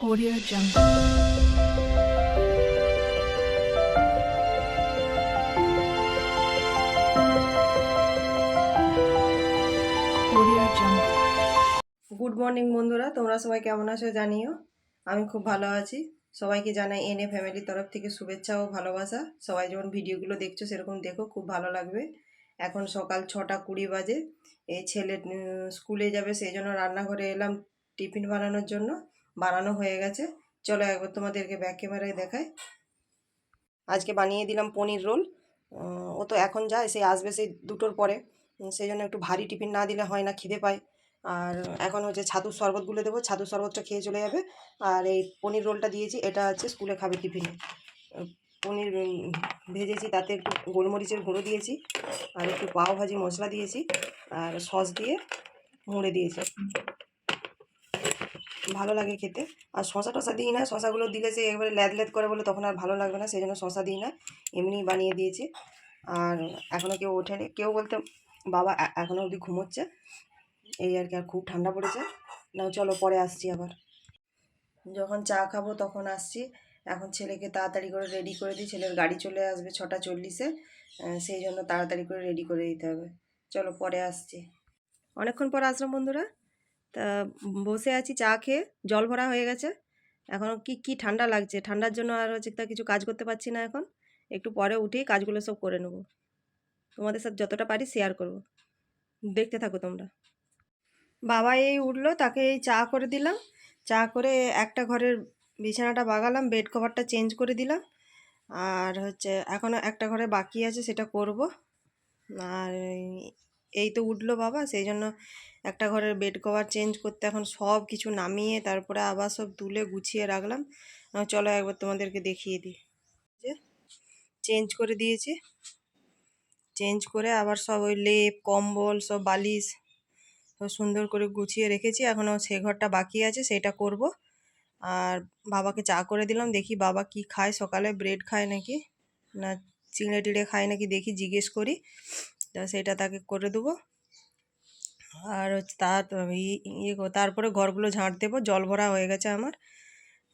Audio Jungle. Good morning বন্ধুরা। তোমরা সবাই কেমন আছো জানিও? আমি খুব ভালো আছি। সবাইকে জানাই এনে ফ্যামিলির তরফ থেকে শুভেচ্ছা ও ভালোবাসা। সবাই যেমন ভিডিওগুলো দেখছ, সেরকম দেখো, খুব ভালো লাগবে। এখন সকাল ছটা কুড়ি বাজে। এই ছেলে স্কুলে যাবে, সেই জন্য রান্নাঘরে এলাম টিফিন বানানোর জন্য। বানানো হয়ে গেছে। চলো একবার তোমাদেরকে ব্যাক ক্যামেরায় দেখায় আজকে বানিয়ে দিলাম পনির রোল। ও তো এখন যায় সে আসবে সেই দুটোর পরে। সেই জন্য একটু ভারী টিফিন না দিলে হয় না, খিদে পায়। আর এখন হচ্ছে ছাতুর শরবতগুলো দেবো, ছাতুর শরবতটা খেয়ে চলে যাবে। আর এই পনির রোলটা দিয়েছি, এটা হচ্ছে স্কুলে খাবে টিফিনে। পনির ভেজেছি, তাতে একটু গোলমরিচের গুঁড়ো দিয়েছি, আর একটু পাও ভাজি মশলা দিয়েছি, আর সস দিয়ে মুড়ে দিয়েছি। ভালো লাগে খেতে। আর শশা টশা দিই না শশাগুলো দিলে সে একবারে ল্যাদ ল্যাদ করে বলে তখন আর ভালো লাগবে না সেই জন্য শশা দিই না এমনি বানিয়ে দিয়েছি। আর এখনও কেউ ওঠেনি, কেউ বলতে বাবা এখনও অবধি ঘুমোচ্ছে, এই আর কি, আর খুব ঠান্ডা পড়েছে। না চলো পরে আসছি আবার। যখন চা খাব তখন আসছি, এখন ছেলেকে তাড়াতাড়ি করে রেডি করে দিই, ছেলের গাড়ি চলে আসবে ছটা চল্লিশে সেই জন্য তাড়াতাড়ি করে রেডি করে দিতে হবে। চলো পরে আসছি। অনেকক্ষণ পর আসলাম বন্ধুরা। তা বসে আছি, চা খেয়ে, জল ভরা হয়ে গেছে। এখন কি কি ঠান্ডা লাগছে? ঠান্ডার জন্য আর হচ্ছে তা কিছু কাজ করতে পারছি না এখন। একটু পরে উঠেই কাজগুলো সব করে নেব। তোমাদের সাথে যতটা পারি শেয়ার করব। দেখতে থাকো তোমরা। বাবা এই উঠল, তাকে এই চা করে দিলাম। চা করে একটা ঘরের বিছানাটা বাগালাম বেড কভারটা চেঞ্জ করে দিলাম। আর হচ্ছে এখনও একটা ঘরে বাকি আছে, সেটা করব। আর এই- তো উঠল বাবা, সেই জন্য একটা ঘরের বেড কভার চেঞ্জ করতে এখন সব কিছু নামিয়ে তারপরে আবার সব তুলে গুছিয়ে রাখলাম। চলো একবার তোমাদেরকে দেখিয়ে দিই। যে চেঞ্জ করে দিয়েছি। চেঞ্জ করে আবার সব ওই লেপ, কম্বল, সব বালিশ সব সুন্দর করে গুছিয়ে রেখেছি। এখনও সে ঘরটা বাকি আছে, সেটা করব। আর বাবাকে চা করে দিলাম, দেখি বাবা কি খায়, সকালে ব্রেড খায় নাকি? না, চিড়ে টিড়ে খায় নাকি, দেখি জিজ্ঞেস করি। তা সেটা তাকে করে দেবো। আর হচ্ছে তার ইয়ে তারপরে ঘরগুলো ঝাঁট দেবো, জল ভরা হয়ে গেছে আমার।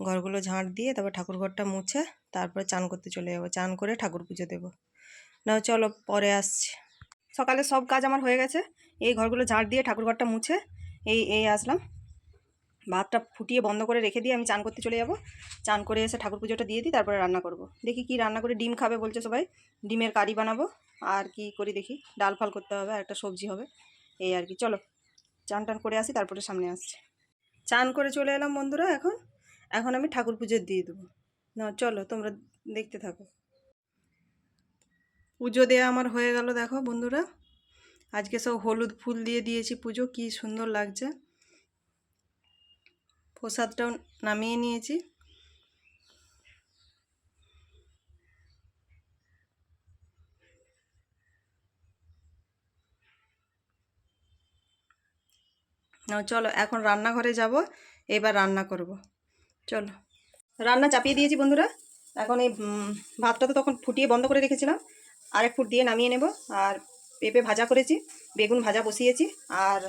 ঘরগুলো ঝাঁট দিয়ে তারপর ঠাকুর ঘরটা মুছে তারপরে চান করতে চলে যাব, চান করে ঠাকুর পুজো দেবো। না চলো পরে আসছি। সকালে সব কাজ আমার হয়ে গেছে, এই ঘরগুলো ঝাঁট দিয়ে ঠাকুর ঘরটা মুছে এই এই আসলাম। ভাতটা ফুটিয়ে বন্ধ করে রেখে দিয়ে আমি চান করতে চলে যাব। চান করে এসে ঠাকুর পুজোটা দিয়ে দিই, তারপরে রান্না করব। দেখি কি রান্না করে ডিম খাবে বলছে সবাই। ডিমের কারি বানাবো, আর কি করি দেখি। ডাল ফাল করতে হবে, আর একটা সবজি হবে। এই আর কি। চলো, চান টান করে আসি, তারপরে সামনে আসছে। চান করে চলে এলাম বন্ধুরা এখন। এখন আমি ঠাকুর পুজো দিয়ে দেবো। না, চলো, তোমরা দেখতে থাকো। পুজো দেওয়া আমার হয়ে গেল, দেখো বন্ধুরা। আজকে সব হলুদ ফুল দিয়ে দিয়েছি পুজো, কি সুন্দর লাগছে। প্রসাদটাও নামিয়ে নিয়েছি। চলো, এখন রান্নাঘরে যাব, এবার রান্না করব। চলো। রান্না চাপিয়ে দিয়েছি, বন্ধুরা। এখন এই ভাতটা তো তখন ফুটিয়ে বন্ধ করে রেখেছিলাম। আর এক ফুট দিয়ে নামিয়ে নেব। আর পেঁপে ভাজা করেছি, বেগুন ভাজা বসিয়েছি, আর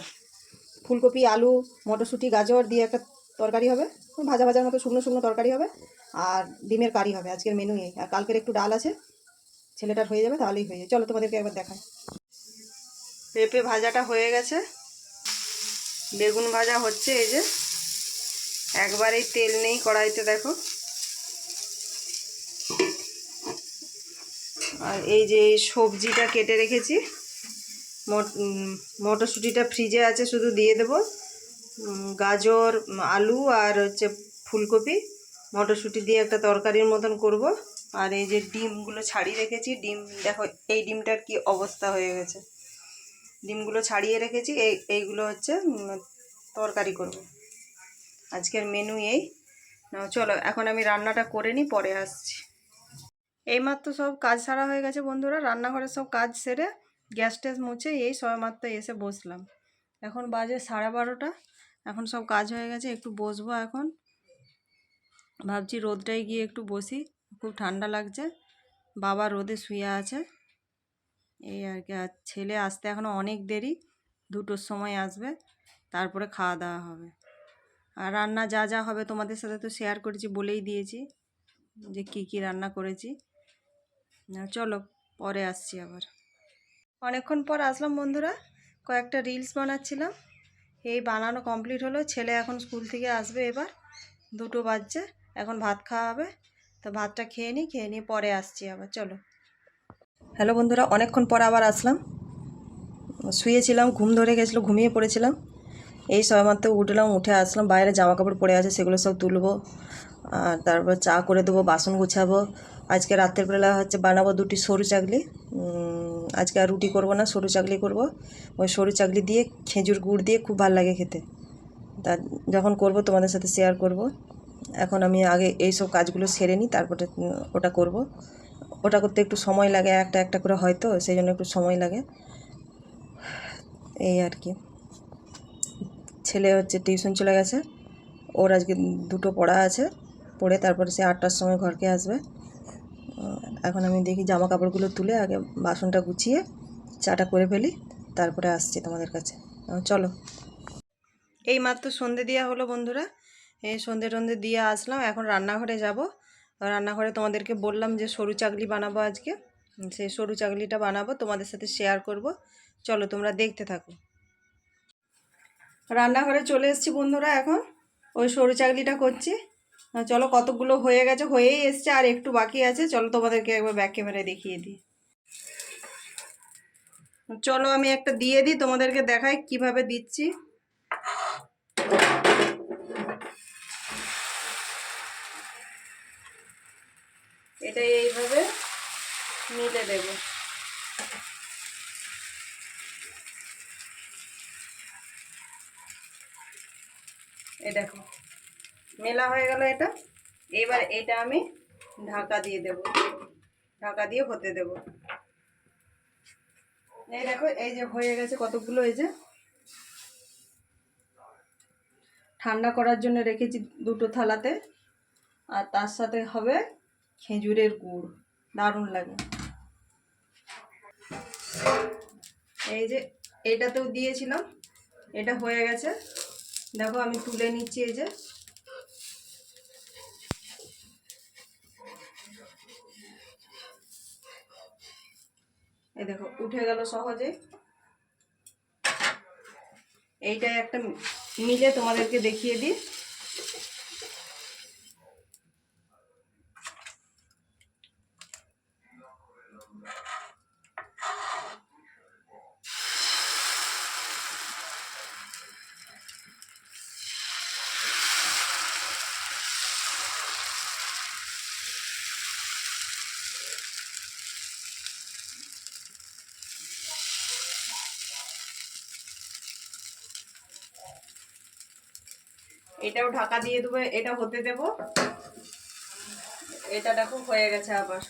ফুলকপি, আলু, মটরশুঁটি, গাজর দিয়ে একটা তরকারি হবে। ভাজা ভাজার মতো শুকনো শুকনো তরকারি হবে, আর ডিমের কারি হবে। আজকের মেনু এই। আর কালকের একটু ডাল আছে, ছেলেটার হয়ে যাবে, তাহলেই হয়ে যাবে চলো তোমাদেরকে একবার দেখাই। পেঁপে ভাজাটা হয়ে গেছে। বেগুন ভাজা হচ্ছে, এই যে। একবারেই তেল নেই কড়াইতে দেখো। আর এই যে সবজিটা কেটে রেখেছি, মট- মটরশুঁটিটা ফ্রিজে আছে, শুধু দিয়ে দেবো। গাজর, আলু আর হচ্ছে ফুলকপি, মটরশুঁটি দিয়ে একটা তরকারির মতন করব। আর এই যে ডিমগুলো ছাড়িয়ে রেখেছি, ডিম, দেখো, এই ডিমটার কি অবস্থা হয়ে গেছে। ডিমগুলো ছাড়িয়ে রেখেছি। এই, এইগুলো হচ্ছে তরকারি করব। আজকের মেনু এই। চলো, এখন আমি রান্নাটা করে নিই, পরে আসছি। এইমাত্র সব কাজ সারা হয়ে গেছে বন্ধুরা। রান্নাঘরের সব কাজ সেরে গ্যাস ট্যাস মুছে এই সবেমাত্র এসে বসলাম। এখন বাজে সাড়ে বারোটা। এখন সব কাজ হয়ে গেছে, একটু বসবো এখন। ভাবছি রোদটায় গিয়ে একটু বসি। খুব ঠান্ডা লাগছে। বাবা রোদে শুয়ে আছে। এই আর কি, আর ছেলে আসতে এখনও অনেক দেরি, দুটোর সময় আসবে, তারপরে খাওয়া দাওয়া হবে। আর রান্না যা যা হবে তোমাদের সাথে তো শেয়ার করেছি, বলেই দিয়েছি যে কি কি রান্না করেছি। চলো পরে আসছি আবার। অনেকক্ষণ পর আসলাম বন্ধুরা, কয়েকটা রিলস বানাচ্ছিলাম, এই বানানো কমপ্লিট হলো, ছেলে এখন স্কুল থেকে আসবে এবার, দুটো বাজছে, এখন ভাত খাওয়া হবে, তো ভাতটা খেয়ে নিই, খেয়ে নিয়ে পরে আসছি আবার, চলো। হ্যালো বন্ধুরা, অনেকক্ষণ পর আবার আসলাম। শুয়েছিলাম, ঘুম ধরে গেছিল, ঘুমিয়ে পড়েছিলাম। এই সবেমাত্র উঠলাম, উঠে আসলাম, বাইরে জামা কাপড় পরে আছে, সেগুলো সব তুলবো, আর তারপর চা করে দেবো, বাসন গুছাবো। আজকে রাত্রের বেলা হচ্ছে বানাবো দুটি সরু চাকলি। আজকে আর রুটি করব না, সরু চাকলি করব। ওই সরু চাকলি দিয়ে খেজুর গুড় দিয়ে খুব ভালো লাগে খেতে। তা যখন করব তোমাদের সাথে শেয়ার করব। এখন আমি আগে এই সব কাজগুলো সেরে নিই, তারপরে ওটা করব। ওটা করতে একটু সময় লাগে, একটা একটা করে হয়তো, সেই জন্য একটু সময় লাগে। এই আর কি। ছেলে হচ্ছে টিউশন চলে গেছে। ওর আজকে দুটো পড়া আছে, পড়ে তারপরে সে আটটার সময় ঘরকে আসবে। এখন আমি দেখি জামা কাপড়গুলো তুলে আগে বাসনটা গুছিয়ে, চাটা করে ফেলি, তারপরে আসছি তোমাদের কাছে। চলো। এই মাত্র সন্ধে দেওয়া হলো বন্ধুরা। এই সন্ধে টন্ধে দিয়ে আসলাম, এখন রান্নাঘরে যাব। রান্নাঘরে তোমাদেরকে বললাম যে সরু চাকলি বানাবো আজকে। সেই সরু চাকলিটা বানাবো, তোমাদের সাথে শেয়ার করব। চলো, তোমরা দেখতে থাকো। রান্নাঘরে চলে এসেছি বন্ধুরা এখন। ওই সরু চাকলিটা করছি। চলো কতগুলো হয়ে গেছে, হয়েই এসছে, আর একটু বাকি আছে। চলো, তোমাদেরকে একবার ব্যাক ক্যামেরায় দেখিয়ে দিই। চলো, আমি একটা দিয়ে দিই, তোমাদেরকে দেখাই কীভাবে দিচ্ছি। এটা এইভাবে মিলে দেব। এই দেখো, মেলা হয়ে গেল এটা। এবার এটা আমি ঢাকা দিয়ে দেব। ঢাকা দিয়ে হতে দেব। এই দেখো, এই যে হয়ে গেছে কতগুলো, এই যে ঠান্ডা করার জন্য রেখেছি দুটো থালাতে। আর তার সাথে হবে খেজুরের গুড়, দারুণ লাগে। এই যে এটাতেও দিয়েছিলাম, এটা হয়ে গেছে। দেখো আমি তুলে নিচ্ছি এই যে। এই দেখো, উঠে গেল সহজে। এইটাই একটা মিলে তোমাদেরকে দেখিয়ে দিই। এটাও ঢাকা দিয়ে দেবো, এটা হতে দেব। এটা দেখো হয়ে গেছে আবার।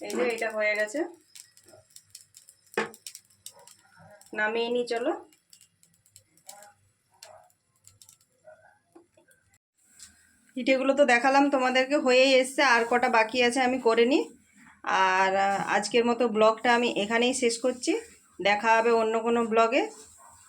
এই যে এটা হয়ে গেছে। নামিয়ে নি, চলো। পিঠেগুলো তো দেখালাম, তোমাদেরকে হয়েই এসছে, আর কটা বাকি আছে আমি করে নিই আর আজকের মতো ব্লগটা আমি এখানেই শেষ করছি। দেখা হবে অন্য কোনো ব্লগে।